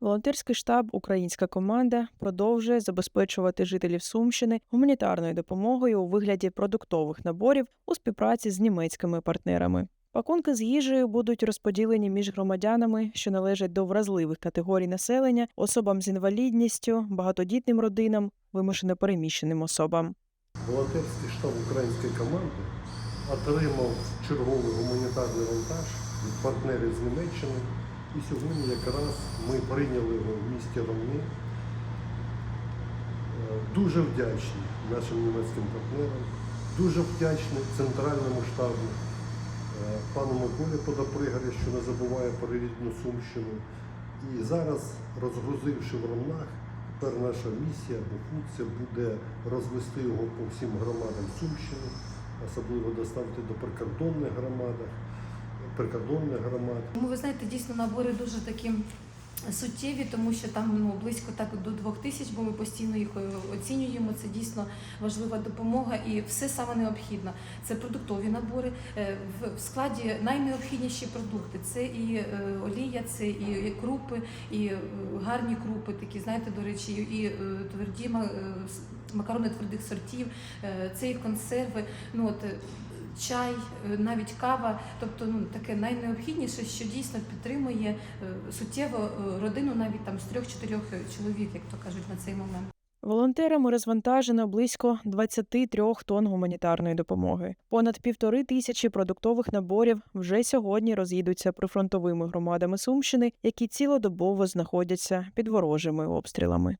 Волонтерський штаб Українська команда продовжує забезпечувати жителів Сумщини гуманітарною допомогою у вигляді продуктових наборів у співпраці з німецькими партнерами. Пакунки з їжею будуть розподілені між громадянами, що належать до вразливих категорій населення, особам з інвалідністю, багатодітним родинам, вимушено переміщеним особам. Волонтерський штаб української команди отримав черговий гуманітарний вантаж від партнерів з Німеччини. І сьогодні якраз ми прийняли його в місті Ромни. Е, Дуже вдячні нашим німецьким партнерам, дуже вдячні центральному штабу, е, пану Миколі Подопригарі, що не забуває про рідну Сумщину. І зараз, розгрузивши в Ромнах, тепер наша місія або функція буде розвести його по всім громадам Сумщини, особливо доставити до прикордонних громадах, прикордонних громад. Тому ви знаєте, дійсно набори дуже такі суттєві, тому що там ну близько так до двох тисяч, бо ми постійно їх е, оцінюємо. Це дійсно важлива допомога і все саме необхідне. Це продуктові набори. Е, В складі найнеобхідніші продукти. Це і е, олія, це і крупи, і гарні крупи, такі знаєте, до речі, і тверді ма- макарони твердих сортів, це і консерви. Ну от чай, е, навіть кава, тобто ну таке найнеобхідніше, що дійсно підтримує е, суттєво е, родину навіть там з трьох-чотирьох чоловік, як то кажуть на цей момент. Волонтерами розвантажено близько 23 тонн гуманітарної допомоги. Понад півтори тисячі продуктових наборів вже сьогодні роз'їдуться прифронтовими громадами Сумщини, які цілодобово знаходяться під ворожими обстрілами.